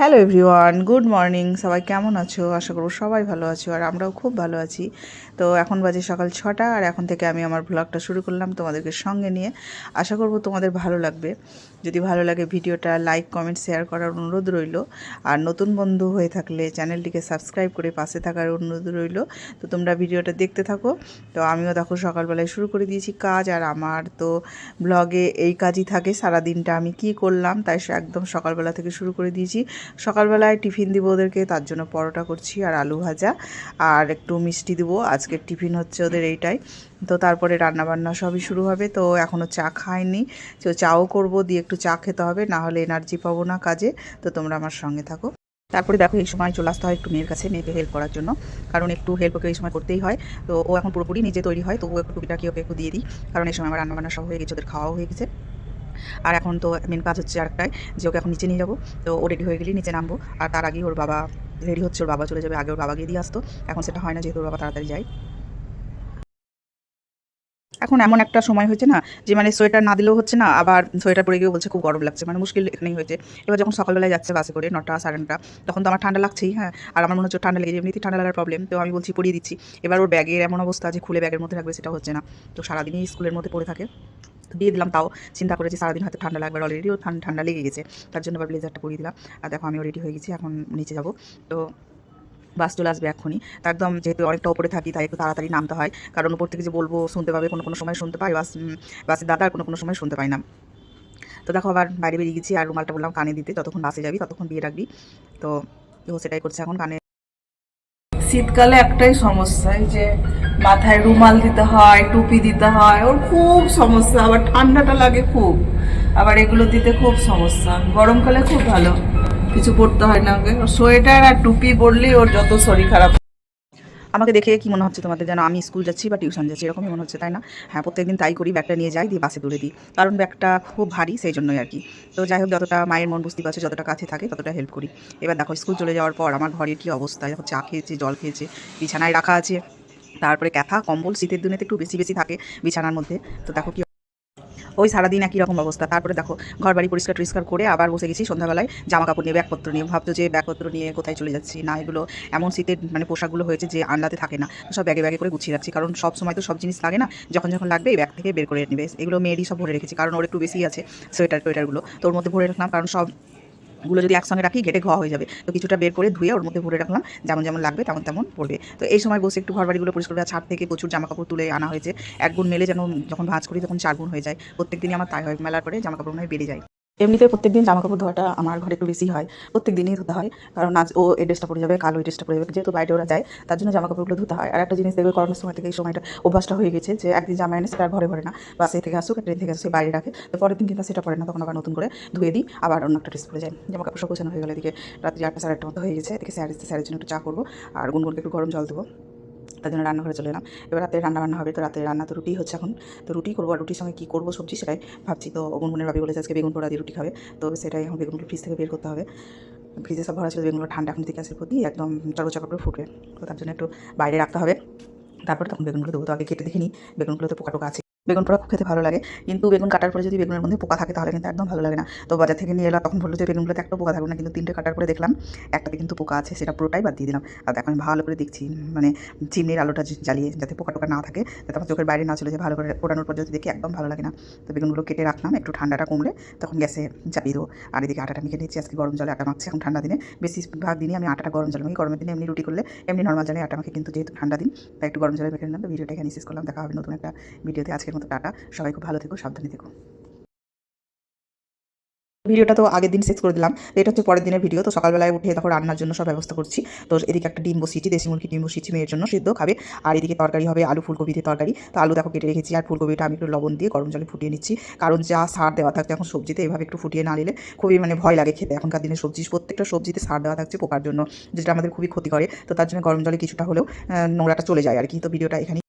Hello everyone good morning সবাই কেমন আছো? আশা করব সবাই ভালো আছো আর আমরাও খুব ভালো আছি। তো এখন বাজে সকাল ছটা আর এখন থেকে আমি আমার ব্লগটা শুরু করলাম তোমাদেরকে সঙ্গে নিয়ে। আশা করব তোমাদের ভালো লাগবে। যদি ভালো লাগে ভিডিওটা লাইক কমেন্ট শেয়ার করার অনুরোধ রইল। আর নতুন বন্ধু হয়ে থাকলে চ্যানেলটিকে সাবস্ক্রাইব করে পাশে থাকার অনুরোধ রইল। তো তোমরা ভিডিওটা দেখতে থাকো। তো আমিও দেখো সকালবেলায় শুরু করে দিয়েছি কাজ আর আমার তো ব্লগে এই কাজই থাকে। সারা দিনটা আমি কি করলাম, তাই সে একদম সকালবেলা থেকে শুরু করে দিয়েছি। সকালবেলায় টিফিন দিব ওদেরকে, তার জন্য পরোটা করছি আর আলু ভাজা আর একটু মিষ্টি দিব। আজকের টিফিন হচ্ছে ওদের এইটাই। তো তারপরে রান্নাবান্না সবই শুরু হবে। তো এখনও চা খাইনি। তো চাও করব, দিয়ে একটু চা খেতে হবে, না হলে এনার্জি পাবো না কাজে। তো তোমরা আমার সঙ্গে থাকো। তারপরে দেখো, এই সময় চলে আসতে হয় একটু মেয়ের কাছে, মেয়েকে হেল্প করার জন্য। কারণ একটু হেল্প ওকে এই সময় করতেই হয়। তো ও এখন পুরোপুরি নিজে তৈরি হয়। তো ও একটু টুকিটাকি ওকে একটু দিয়ে দিই। কারণ এই সময় আমার রান্নাবান্না সব হয়ে গেছে, ওদের খাওয়াও হয়ে গেছে। আর এখন তো মেন কাজ হচ্ছে আরেকটাই, যে ওকে এখন নিচে নিয়ে যাব। তো ও রেডি হয়ে গেলেই নিচে নামবো। আর তার আগেই ওর বাবা রেডি হচ্ছে, ওর বাবা চলে যাবে, আগে ওর বাবা গিয়ে দিয়ে আসতো। এখন সেটা হয় না, যেহেতু ওর বাবা তাড়াতাড়ি যায়। এখন এমন একটা সময় হয়েছে না, যে মানে সোয়েটার না দিলেও হচ্ছে না, আবার সোয়েটার পরে গিয়েও বলছে খুব গরম লাগছে। মানে মুশকিল এখানেই হয়েছে। এবার যখন সকালবেলায় যাচ্ছে বাসে করে, নটা, সাড়ে নটা, তখন তো আমার ঠান্ডা লাগছেই হ্যাঁ। আর আমার মনে হচ্ছে ঠান্ডা লেগে এমনিতেই ঠান্ডা লাগার প্রবলেম তো আমি বলছি পরিয়ে দিচ্ছি। এবার ওর ব্যাগের এমন অবস্থা যে খুলে ব্যাগের মধ্যে রাখবে, সেটা হচ্ছে না। তো সারাদিনই স্কুলের মধ্যে পড়ে থাকে। দিয়ে দিলাম, তাও চিন্তা করেছি সারাদিন হয়তো ঠান্ডা লাগবে অলরেডি ও ঠান্ডা ঠান্ডা লেগে গেছে। তার জন্য আবার ব্লেজারটা পরিয়ে দিলাম। আর দেখো, আমিও রেডি হয়ে গেছি, এখন নিচে যাব। তো বাস চলে আসবে এখনই তা একদম যেহেতু অনেকটা ওপরে থাকি, তাই একটু তাড়াতাড়ি নামতে হয়। কারণ উপর থেকে যে বলব, শুনতে পাবে, কোনো কোনো সময় শুনতে পাই বাস বাসের দাদা আর কোনো কোনো সময় শুনতে পাই না। তো দেখো, আবার বাইরে বেরিয়ে গেছি, আর রুমালটা বললাম কানে দিতে, যতক্ষণ বাসে যাবি, ততক্ষণ দিয়ে রাখবি। তো সেটাই করছে এখন, কানে শীতকালে একটাই সমস্যা যে মাথায় রুমাল দিতে হয়, টুপি দিতে হয়, ওর খুব সমস্যা, আবার ঠান্ডাটা লাগে খুব। আবার এগুলো দিতে খুব সমস্যা, গরমকালে খুব ভালো, কিছু পড়তে হয় না ওকে সোয়েটার আর টুপি পরলেই ওর যত শরীর খারাপ আমাকে দেখে কি মনে হচ্ছে তোমাদের যেন আমি স্কুল যাচ্ছি বা টিউশন যাচ্ছি, এরকমই মনে হচ্ছে, তাই না? হ্যাঁ প্রত্যেকদিন তাই করি, ব্যাগটা নিয়ে যাই, দিয়ে বাসে তুলে দিই। কারণ ব্যাগটা খুব ভারী, সেই জন্যই আর কি। তো যাই হোক, যতটা মায়ের মন বুঝতে পারছে, যতটা কাছে থাকে, ততটা হেল্প করি। এবার দেখো, স্কুল চলে যাওয়ার পর আমার ঘরের কী অবস্থা? দেখো চা খেয়েছে, জল খেয়েছে, বিছানায় রাখা আছে। তারপরে ক্যাথা কম্বল, শীতের দিনে তো একটু বেশি বেশি থাকে বিছানার মধ্যে। তো দেখো কি ওই সারাদিন একই রকম অবস্থা। তারপরে দেখো ঘর বাড়ি পরিষ্কার টরিষ্কার করে আবার বসে গেছি সন্ধ্যাবেলায় জামা কাপড় নিয়ে, ব্যাগপত্র নিয়ে। ভাবতো যে ব্যাগপত্র নিয়ে কোথায় চলে যাচ্ছি? না, এগুলো এমন শীতের মানে পোশাকগুলো হয়েছে যে আন্দাতে থাকে না। সব ব্যাগে ব্যাগে করে গুছিয়ে রাখছি। কারণ সব সময় তো সব জিনিস লাগে না, যখন যখন লাগবে এই ব্যাগ থেকে বের করে নেবে এগুলো মেয়েরই সব ভরে রেখেছি, কারণ ওর একটু বেশি আছে সোয়েটার টোয়েটারগুলো তো ওর মধ্যে ভরে রাখলাম, কারণ সব গুলো যদি একসঙ্গে রাখি, ঘেটে ঘোয়া হয়ে যাবে। তো কিছুটা বের করে ধুয়ে ওর মধ্যে ভরে রাখলাম। যেমন যেমন লাগবে, তেমন তেমন পড়বে। তো এই সময় বসে একটু ঘরবাড়িগুলো পরিষ্কার করে ছাদ থেকে প্রচুর জামা কাপড় তুলে আনা হয়েছে। একগুণ মেলে যেন যখন ভাঁজ করি তখন চারগুণ হয়ে যায়। প্রত্যেক দিনই আমার তাই হয়, মেলার পরে জামা কাপড় মনে বেড়ে যায়। এমনিতে প্রত্যেকদিন জামা কাপড় ধোয়াটা আমার ঘরে একটু বেশি হয়। প্রত্যেক দিনই ধুতে হয়, কারণ আজ ও এই ড্রেসটা পরে যাবে, কাল ওই ড্রেসটা পরে যাবে। যেহেতু বাইরে ওরা যায়, তার জন্য জামা কাপড়গুলো ধুতে হয়। আর একটা জিনিস দেখবে, করোনার সময় থেকে এই সময়টা অভ্যাসটা হয়ে গেছে যে, একদিন জামা এনে সেটা ঘরে ভরে না বাসে থেকে আসুক ট্রেন থেকে আসে বাইরে রাখে। তো পরের দিন কিন্তু সেটা পরে না, তখন আবার নতুন করে ধুয়ে দিই, আবার অন্য একটা ড্রেস পরে যায় জামা কাপড় সব গোছানো হয়ে গেলে, এদিকে রাত্রি আটটা সাড়ে আটটা মতো হয়ে গেছে, এদিকে স্যার স্যারের জন্য একটু চা করব, আর গুনগুনকে একটু গরম জল দেবো। তার জন্য রান্নাঘরে চলে এলাম। এবার রাতে রান্না বান্না হবে, তো রাতে রান্না তো রুটি হচ্ছে এখন। তো রুটি করব আর রুটির সঙ্গে কী করব সবজি সেটাই ভাবছি। তো গুনগুনের ভাবি বলেছে আজকে বেগুন পোড়া দিয়ে রুটি খাবে। তো সেটাই এখন বেগুনগুলো ফ্রিজ থেকে বের করতে হবে। ফ্রিজে সব ভরা ছিল, বেগুনগুলো ঠান্ডা এখন থেকে আসে প্রতি, একদম চড়োচা করে ফুটবে। তো তার জন্য একটু বাইরে রাখতে হবে। তারপরে তখন বেগুনগুলো দেবো তো আগে কেটে দেখিনি বেগুনগুলোতে পোকা টোকা আছে। বেগুন পোড়া খুব খেতে ভালো লাগে। কিন্তু বেগুন কাটার পরে যদি বেগুনের মধ্যে পোকা থাকে তাহলে কিন্তু একদম ভালো লাগে না। তো বাজার থেকে নিয়ে এলাম, তখন বলল যে বেগুনগুলোতে একটা পোকা থাকবে না, কিন্তু তিনটে কাটার পরে দেখলাম একটাতে কিন্তু পোকা আছে, সেটা পুরোটাই বাদ দিয়ে দিলাম। আর দেখো আমি ভালো করে দেখছি মানে চিমনির আলোটা জ্বালিয়ে যাতে পোকা টোকা না থাকে, যাতে আমার চোখের বাইরে না চলে যায়, ভালো করে পোড়ানোর পর যদি দেখি একদম ভালো লাগে না। তো বেগুনগুলো কেটে রাখলাম, একটু ঠান্ডাটা কমলে তখন গ্যাসে চাপিয়ে দেবো। আর এদিকে আটাটা মেখে নিচ্ছি আজকে গরম জলে আটা মাখছি, এখন ঠান্ডা দিনে। বেশিরভাগ দিনই আমি আটাটা গরম জলে মাখি, গরমের দিনে এমনি রুটি করলে এমনি নর্মাল জলে আটা মাখি, কিন্তু যেহেতু ঠান্ডা দিন, তাই একটু গরম জলে মেখে নিলাম। তো ভিডিওটা এখানে শেষ করলাম, দেখা হবে নতুন একটা ভিডিওতে। আজকের মতো টাটা। সবাই খুব ভালো থেকো, সাবধানে থেকো। ভিডিওটা তো আগের দিন শেষ করে দিলাম। এটা হচ্ছে পরের দিনের ভিডিও। তো সকালবেলায় উঠে তখন রান্নার জন্য সব ব্যবস্থা করছি। তো এদিকে একটা ডিম বসিয়েছি, দেশি মুরগি ডিম বসিয়েছি মেয়ের জন্য, সিদ্ধ খাবে। আর এদিকে তরকারি হবে আলু ফুলকপি দিয়ে তরকারি। তো আলু দেখো কেটে রেখেছি, আর ফুলকপিটা আমি একটু লবণ দিয়ে গরম জলে ফুটিয়ে নিচ্ছি। কারণ যা সার দেওয়া থাকছে এখন সবজিতে, এভাবে একটু ফুটিয়ে না নিলে খুবই মানে ভয় লাগে খেতে। এখনকার দিনে সবজি, প্রত্যেকটা সবজিতে সার দেওয়া থাকছে পোকার জন্য, যেটা আমাদের খুবই ক্ষতি করে। তো তার জন্য গরম জলে কিছুটা হলেও নোংরাটা চলে যায় আর কি। তো ভিডিওটা এখানে